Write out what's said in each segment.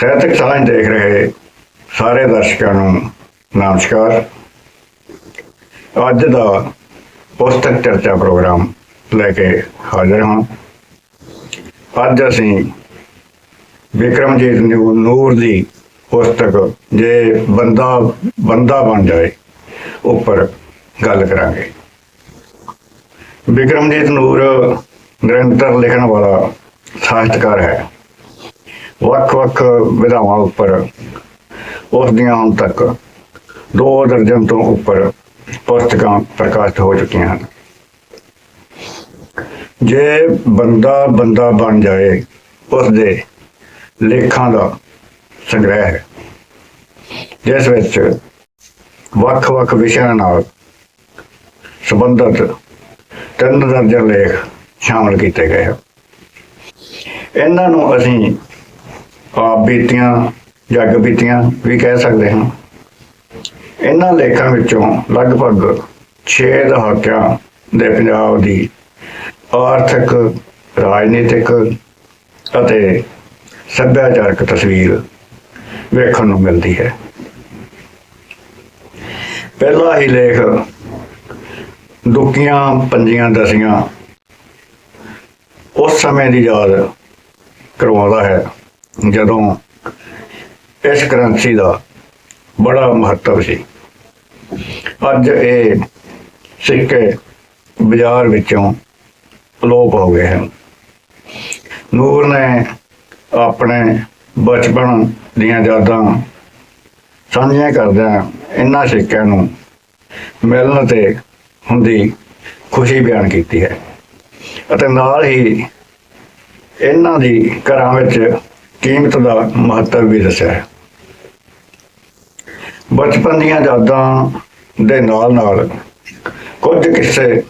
ਸਾਹਿਤਕ ਸਾਂਝ ਦੇਖ ਰਹੇ ਸਾਰੇ ਦਰਸ਼ਕਾਂ ਨੂੰ ਨਮਸਕਾਰ। ਅੱਜ ਦਾ ਪੁਸਤਕ ਚਰਚਾ ਪ੍ਰੋਗਰਾਮ ਲੈ ਕੇ ਹਾਜ਼ਰ ਹਾਂ। ਅੱਜ ਅਸੀਂ ਵਿਕਰਮਜੀਤ ਨਿਊ- ਨੂਰ ਦੀ ਪੁਸਤਕ ਜੇ ਬੰਦਾ ਬੰਦਾ ਬਣ ਜਾਏ ਉੱਪਰ ਗੱਲ ਕਰਾਂਗੇ। ਵਿਕਰਮਜੀਤ ਨੂਰ ਨਿਰੰਤਰ ਲਿਖਣ ਵਾਲਾ ਸਾਹਿਤਕਾਰ ਹੈ। ਵੱਖ-ਵੱਖ ਵਿਧਾਵਾਂ ਉੱਪਰ ਉਸ ਦੀਆਂ ਹੁਣ ਤੱਕ ਦੋ ਦਰਜਨ ਤੋਂ ਉੱਪਰ ਪੁਸਤਕਾਂ ਪ੍ਰਕਾਸ਼ਿਤ ਹੋ ਚੁੱਕੀਆਂ ਹਨ। ਜੇ ਬੰਦਾ ਬੰਦਾ ਬਣ ਜਾਏ ਉਸ ਦੇ ਲੇਖਾਂ ਦਾ ਸੰਗ੍ਰਹਿ ਹੈ, ਜਿਸ ਵਿੱਚ ਵੱਖ-ਵੱਖ ਵਿਸ਼ਿਆਂ ਨਾਲ ਸੰਬੰਧਿਤ ਤਿੰਨ ਦਰਜਨ ਲੇਖ ਸ਼ਾਮਲ ਕੀਤੇ ਗਏ ਹਨ। ਇਹਨਾਂ ਨੂੰ ਅਸੀਂ ਆਪ ਬੀਤੀਆਂ, ਜੱਗ ਬੀਤੀਆਂ ਵੀ ਕਹਿ ਸਕਦੇ ਹਾਂ। ਇਹਨਾਂ ਲੇਖਾਂ ਵਿੱਚੋਂ ਲਗਭਗ 6 ਦਹਾਕਿਆਂ ਦੇ ਪੰਜਾਬ ਦੀ ਆਰਥਿਕ, ਰਾਜਨੀਤਿਕ ਅਤੇ ਸੱਭਿਆਚਾਰਕ ਤਸਵੀਰ ਵੇਖਣ ਨੂੰ ਮਿਲਦੀ ਹੈ। ਪਹਿਲਾ ਹੀ ਲੇਖ ਦੁੱਕੀਆਂ ਪੰਜੀਆਂ ਦਸੀਆਂ ਉਸ ਸਮੇਂ ਦੀ ਯਾਦ ਕਰਵਾਉਂਦਾ ਹੈ। ਜਦੋਂ ਇਸ ਕਰੰਸੀ ਦਾ ਬੜਾ ਮਹੱਤਵ ਸੀ। ਅੱਜ ਇਹ ਸਿੱਕੇ ਬਾਜ਼ਾਰ ਵਿੱਚੋਂ ਅਲੋਪ ਹੋ ਗਏ ਹਨ। ਨੂਰ ਨੇ ਆਪਣੇ ਬਚਪਨ ਦੀਆਂ ਯਾਦਾਂ ਸਾਂਝੀਆਂ ਕਰਦਿਆਂ ਇਹਨਾਂ ਸਿੱਕਿਆਂ ਨੂੰ ਮਿਲਣ ਤੇ ਹੁੰਦੀ ਖੁਸ਼ੀ ਬਿਆਨ ਕੀਤੀ ਹੈ। ਅਤੇ ਨਾਲ ਹੀ ਇਹਨਾਂ ਦੀ ਘਰਾਂ ਵਿੱਚ ਕੀਮਤ ਦਾ ਮਹੱਤਵ ਵੀ ਦੱਸਿਆ ਹੈ। ਬਚਪਨ ਦੀਆਂ ਯਾਦਾਂ ਦੇ ਨਾਲ ਨਾਲ ਕੁਝ ਕਿਸੇ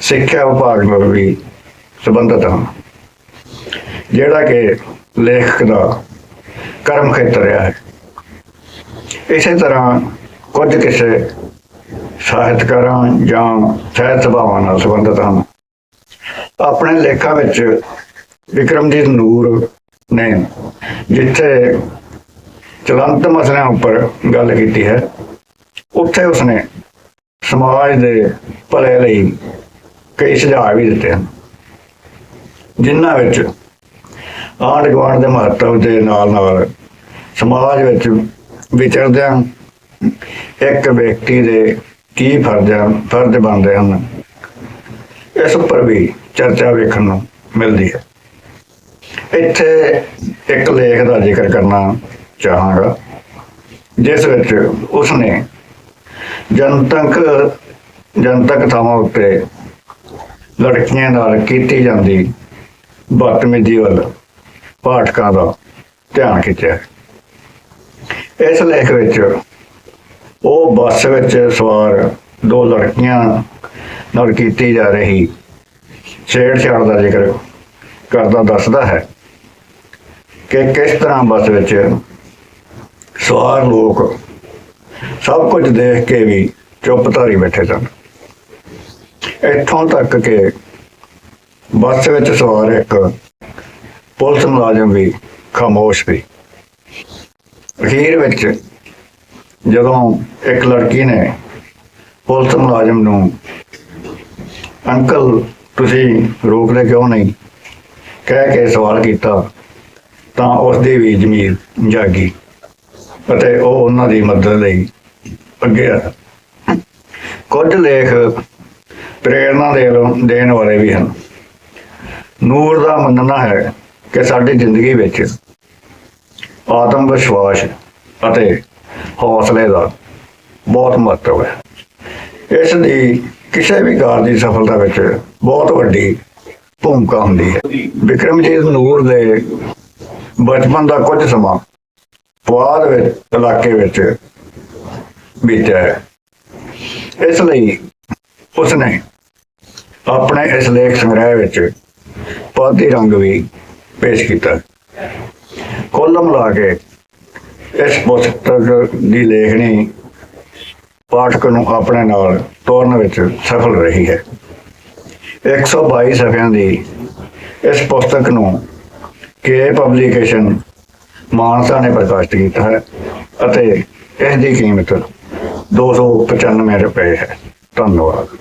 ਸਿੱਖਿਆ ਵਿਭਾਗ ਨਾਲ ਵੀ ਸੰਬੰਧਿਤ ਹਨ, ਜਿਹੜਾ ਕਿ ਲੇਖਕ ਦਾ ਕਰਮ ਖੇਤਰ ਰਿਹਾ ਹੈ। ਇਸੇ ਤਰ੍ਹਾਂ ਕੁਝ ਕਿਸੇ ਸਾਹਿਤਕਾਰਾਂ ਜਾਂ ਸਾਹਿਤ ਸਭਾਵਾਂ ਨਾਲ ਸੰਬੰਧਿਤ ਹਨ। ਆਪਣੇ ਲੇਖਾਂ ਵਿੱਚ ਵਿਕਰਮਜੀਤ ਨੂਰ ਨੇ ਜਿੱਥੇ ਚਲੰਤ ਮਸਲਿਆਂ ਉੱਪਰ ਗੱਲ ਕੀਤੀ ਹੈ, ਉੱਥੇ ਉਸਨੇ ਸਮਾਜ ਦੇ ਭਲੇ ਲਈ ਕਈ ਸੁਝਾਅ ਵੀ ਦਿੱਤੇ ਹਨ, ਜਿਨ੍ਹਾਂ ਵਿੱਚ ਆਂਢ ਗੁਆਂਢ ਦੇ ਮਹੱਤਵ ਦੇ ਨਾਲ ਨਾਲ ਸਮਾਜ ਵਿੱਚ ਵਿਚਰਦਿਆਂ ਇੱਕ ਵਿਅਕਤੀ ਦੇ ਕੀ ਫਰਜ਼ ਫਰਜ਼ ਬਣਦੇ ਹਨ, ਇਸ ਉੱਪਰ ਵੀ ਚਰਚਾ ਵੇਖਣ ਨੂੰ ਮਿਲਦੀ ਹੈ। ਇੱਥੇ ਇੱਕ ਲੇਖ ਦਾ ਜ਼ਿਕਰ ਕਰਨਾ ਚਾਹਾਂਗਾ, ਜਿਸ ਵਿੱਚ ਉਸਨੇ ਜਨਤਕ ਜਨਤਕ ਥਾਵਾਂ ਉੱਤੇ ਲੜਕੀਆਂ ਨਾਲ ਕੀਤੀ ਜਾਂਦੀ ਬਦਤਮੀਜ਼ੀ ਵੱਲ ਪਾਠਕਾਂ ਦਾ ਧਿਆਨ ਖਿੱਚਿਆ। ਇਸ ਲੇਖ ਵਿੱਚ ਉਹ ਬੱਸ ਵਿੱਚ ਸਵਾਰ ਦੋ ਲੜਕੀਆਂ ਨਾਲ ਕੀਤੀ ਜਾ ਰਹੀ ਛੇੜਛਾੜ ਦਾ ਜ਼ਿਕਰ ਕਰਦਾ ਦੱਸਦਾ ਹੈ ਕਿ ਕਿਸ ਤਰ੍ਹਾਂ ਬੱਸ ਵਿੱਚ ਸਵਾਰ ਲੋਕ ਸਭ ਕੁਝ ਦੇਖ ਕੇ ਵੀ ਚੁੱਪ ਧਾਰੀ ਬੈਠੇ ਸਨ। ਇੱਥੋਂ ਤੱਕ ਕਿ ਬੱਸ ਵਿੱਚ ਸਵਾਰ ਇੱਕ ਪੁਲਿਸ ਮੁਲਾਜ਼ਮ ਵੀ ਖਾਮੋਸ਼ ਸੀ। ਅਖੀਰ ਵਿੱਚ ਜਦੋਂ ਇੱਕ ਲੜਕੀ ਨੇ ਪੁਲਿਸ ਮੁਲਾਜ਼ਮ ਨੂੰ, ਅੰਕਲ, ਤੁਸੀਂ ਰੋਕਦੇ ਕਿਉਂ ਨਹੀਂ? ਕਹਿ ਕੇ ਸਵਾਲ ਕੀਤਾ, ਤਾਂ ਉਸ ਦੀ ਵੀ ਜ਼ਮੀਰ ਜਾਗੀ ਅਤੇ ਉਹ ਉਹਨਾਂ ਦੀ ਮਦਦ ਲਈ ਅੱਗੇ ਆਇਆ ਕੁਝ ਲੇਖ ਪ੍ਰੇਰਣਾ ਦੇਣ ਵਾਲੇ ਵੀ ਹਨ। ਨੂਰ ਦਾ ਮੰਨਣਾ ਹੈ ਕਿ ਸਾਡੀ ਜ਼ਿੰਦਗੀ ਵਿੱਚ ਆਤਮ ਵਿਸ਼ਵਾਸ ਅਤੇ ਹੌਸਲੇ ਦਾ ਬਹੁਤ ਮਹੱਤਵ ਹੈ। ਇਸ ਦੀ ਕਿਸੇ ਵੀ ਕਾਰ ਦੀ ਸਫਲਤਾ ਵਿੱਚ ਬਹੁਤ ਵੱਡੀ ਭੂਮਿਕਾ ਹੁੰਦੀ ਹੈ। ਵਿਕਰਮਜੀਤ ਨੂਰ ਦੇ ਬਚਪਨ ਦਾ ਕੁਝ ਸਮਾਂ ਪੁਆਧ ਵਿੱਚ, ਇਲਾਕੇ ਵਿੱਚ ਬੀਤਿਆ ਹੈ। ਇਸ ਲਈ ਉਸਨੇ ਆਪਣੇ ਇਸ ਲੇਖ ਸੰਗ੍ਰਹਿ ਵਿੱਚ ਪਾਦੀ ਰੰਗ ਵੀ ਪੇਸ਼ ਕੀਤਾ। ਕੁੱਲ ਲਾ ਕੇ ਇਸ ਪੁਸਤਕ ਦੀ ਲੇਖਣੀ ਪਾਠਕ ਨੂੰ ਆਪਣੇ ਨਾਲ ਤੋਰਨ ਵਿੱਚ ਸਫਲ ਰਹੀ ਹੈ। 122 ਸਫ਼ਿਆਂ ਦੀ ਇਸ ਪੁਸਤਕ ਨੂੰ ਕੇ ਪਬਲੀਕੇਸ਼ਨ ਮਾਨਸਾ ਨੇ ਪ੍ਰਕਾਸ਼ਿਤ ਕੀਤਾ ਹੈ ਅਤੇ ਇਸ ਦੀ ਕੀਮਤ 295 ਰੁਪਏ ਹੈ। ਧੰਨਵਾਦ।